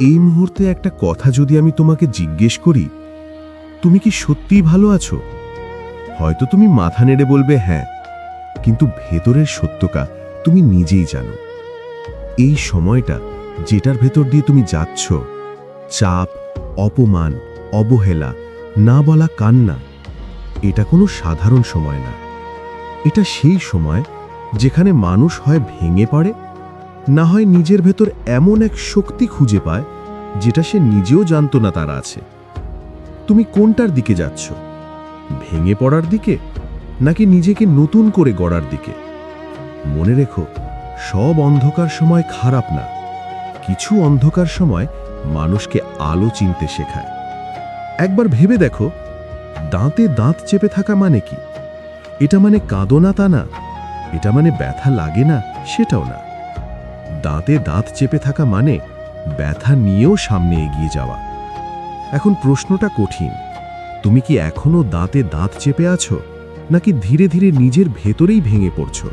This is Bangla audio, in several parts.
এই মুহূর্তে একটা কথা যদি আমি তোমাকে জিজ্ঞেস করি, তুমি কি সত্যিই ভালো আছো? হয়তো তুমি মাথা নেড়ে বলবে হ্যাঁ কিন্তু ভেতরের সত্যকা তুমি নিজেই জানো। এই সময়টা যেটার ভেতর দিয়ে তুমি যাচ্ছ, চাপ, অপমান, অবহেলা, না বলা কান্না, এটা কোনো সাধারণ সময় না। এটা সেই সময় যেখানে মানুষ হয় ভেঙে পড়ে না হয় নিজের ভেতর এমন এক শক্তি খুঁজে পায়, যেটা সে নিজেও জানতো না তার আছে। তুমি কোনটার দিকে যাচ্ছ? ভেঙে পড়ার দিকে? নাকি নিজেকে নতুন করে গড়ার দিকে? মনে রেখো, সব অন্ধকার সময় খারাপ না। কিছু অন্ধকার সময় মানুষকে আলো চিনতে শেখায়। একবার ভেবে দেখো, দাঁতে দাঁত চেপে থাকা মানে কি? এটা মানে কাঁদো না তা না, এটা মানে ব্যথা লাগে না, সেটাও না। দাঁতে দাঁত চেপে থাকা মানে ব্যথা নিয়েও সামনে এগিয়ে যাওয়া। এখন প্রশ্নটা কঠিন। তুমি কি এখনও দাঁতে দাঁত চেপে আছো, নাকি ধীরে ধীরে নিজের ভেতরেই ভেঙে পড়ছো?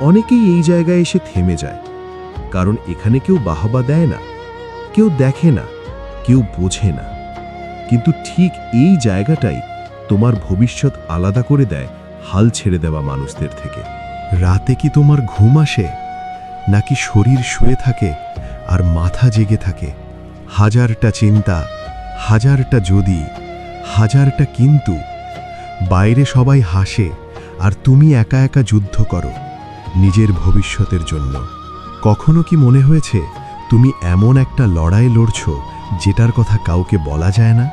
অনেকেই এই জায়গায় এসে থেমে যায়, কারণ এখানে কেউ বাহবা দেয় না, কেউ দেখে না, কেউ বোঝে না। কিন্তু ঠিক এই জায়গাটাই তোমার ভবিষ্যৎ আলাদা করে দেয়, হাল ছেড়ে দেওয়া মানুষদের থেকে। রাতে কি তোমার ঘুম আসে? নাকি শরীর শুয়ে থাকে আর মাথা জেগে থাকে। হাজারটা চিন্তা, হাজারটা যদি, হাজারটা কিন্তু। বাইরে সবাই হাসে, আর তুমি একা একা যুদ্ধ করো নিজের ভবিষ্যতের জন্য। কখনো কি মনে হয়েছে তুমি এমন একটা লড়াই লড়ছ যেটার কথা কাউকে বলা যায় না?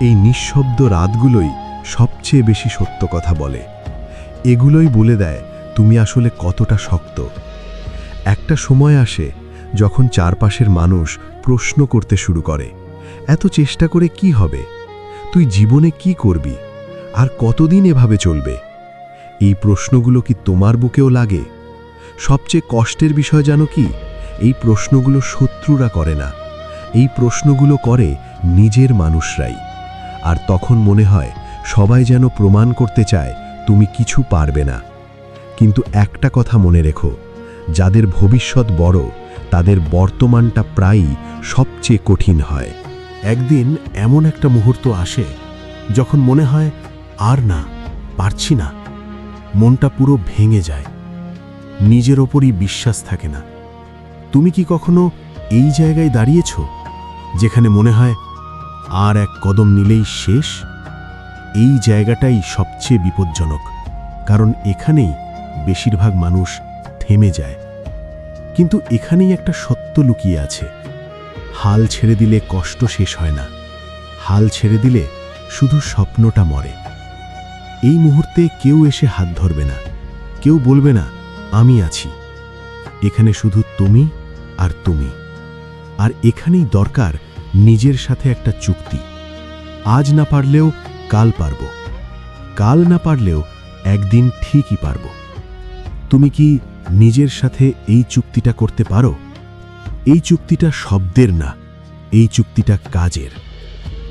এই নিঃশব্দ রাতগুলোই সবচেয়ে বেশি সত্য কথা বলে। এগুলোই বলে দেয় তুমি আসলে কতটা শক্ত। একটা সময় আসে যখন চারপাশের মানুষ প্রশ্ন করতে শুরু করে, এত চেষ্টা করে কি হবে? তুই জীবনে কি করবি? আর কতদিন এভাবে চলবে? এই প্রশ্নগুলো কি তোমার বুকেও লাগে? সবচেয়ে কষ্টের বিষয় জানো কি? এই প্রশ্নগুলো শত্রুরা করে না। এই প্রশ্নগুলো করে নিজের মানুষরাই। আর তখন মনে হয় সবাই যেন প্রমাণ করতে চায়, তুমি কিছু পারবে না। কিন্তু একটা কথা মনে রেখো যাদের ভবিষ্যৎ বড়, তাদের বর্তমানটা প্রায়ই সবচেয়ে কঠিন হয়। একদিন এমন একটা মুহূর্ত আসে, যখন মনে হয়, আর না, পারছি না। মনটা পুরো ভেঙে যায়। নিজের ওপরই বিশ্বাস থাকে না। তুমি কি কখনো এই জায়গায় দাঁড়িয়েছ, যেখানে মনে হয়, আর এক কদম নিলেই শেষ এই জায়গাটাই সবচেয়ে বিপজ্জনক, কারণ এখানেই বেশিরভাগ মানুষ থেমে যায়। কিন্তু এখানেই একটা সত্য লুকিয়ে আছে। হাল ছেড়ে দিলে কষ্ট শেষ হয় না। হাল ছেড়ে দিলে শুধু স্বপ্নটা মরে। এই মুহূর্তে কেউ এসে হাত ধরবে না। কেউ বলবে না, আমি আছি। এখানে শুধু তুমি আর তুমি। আর এখানেই দরকার নিজের সাথে একটা চুক্তি। আজ না পারলেও কাল পারব। কাল না পারলেও একদিন ঠিকই পারব। তুমি কি নিজের সাথে এই চুক্তিটা করতে পারো? এই চুক্তিটা শব্দের না, এই চুক্তিটা কাজের।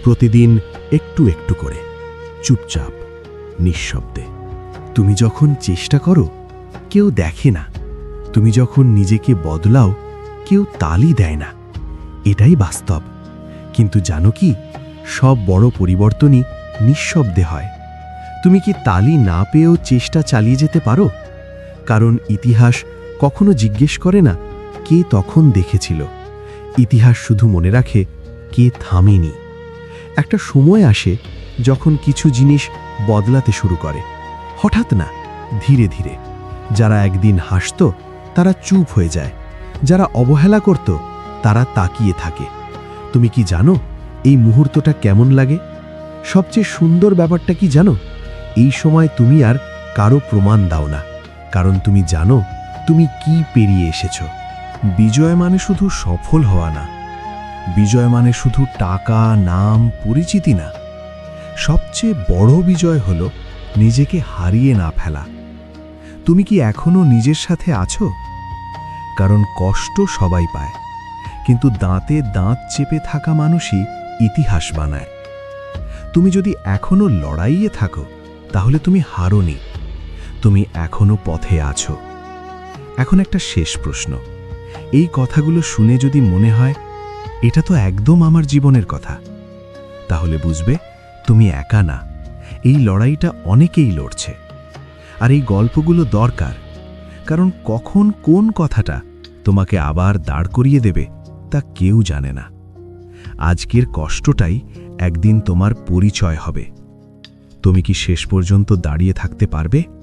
প্রতিদিন একটু একটু করে, চুপচাপ, নিঃশব্দে। তুমি যখন চেষ্টা করো, কেউ দেখে না। তুমি যখন নিজেকে বদলাও, কেউ তালি দেয় না। এটাই বাস্তব। কিন্তু জানো কি, সব বড় পরিবর্তনই নিঃশব্দে হয়। তুমি কি তালি না পেয়েও চেষ্টা চালিয়ে যেতে পারো? কারণ ইতিহাস কখনো জিজ্ঞেস করে না কে তখন দেখেছিল। ইতিহাস শুধু মনে রাখে কে থামেনি। একটা সময় আসে যখন কিছু জিনিস বদলাতে শুরু করে। হঠাৎ না, ধীরে ধীরে। যারা একদিন হাসত, তারা চুপ হয়ে যায়। যারা অবহেলা করত, তারা তাকিয়ে থাকে। তুমি কি জানো এই মুহূর্তটা কেমন লাগে? সবচেয়ে সুন্দর ব্যাপারটা কি জানো? এই সময় তুমি আর কারও প্রমাণ দাও না। কারণ তুমি জানো তুমি কি পেরিয়ে এসেছ। বিজয় মানে শুধু সফল হওয়া না। বিজয় মানে শুধু টাকা, নাম, পরিচিতি না। সবচেয়ে বড় বিজয় হল নিজেকে হারিয়ে না ফেলা। তুমি কি এখনও নিজের সাথে আছো? কারণ কষ্ট সবাই পায়, কিন্তু দাঁতে দাঁত চেপে থাকা মানুষই ইতিহাস বানায়। তুমি যদি এখনও লড়াইয়ে থাকো, তাহলে তুমি হারোনি। তুমি এখনও পথে আছো। এখন একটা শেষ প্রশ্ন। এই কথাগুলো শুনে যদি মনে হয়, এটা তো একদম আমার জীবনের কথা। তাহলে বুঝবে, তুমি একা না। এই লড়াইটা অনেকেই লড়ছে। আর এই গল্পগুলো দরকার। কারণ কখন কোন কথাটা তোমাকে আবার দাঁড় করিয়ে দেবে, তা কেউ জানে না। আজকের কষ্টটাই একদিন তোমার পরিচয় হবে। তুমি কি শেষ পর্যন্ত দাঁড়িয়ে থাকতে পারবে?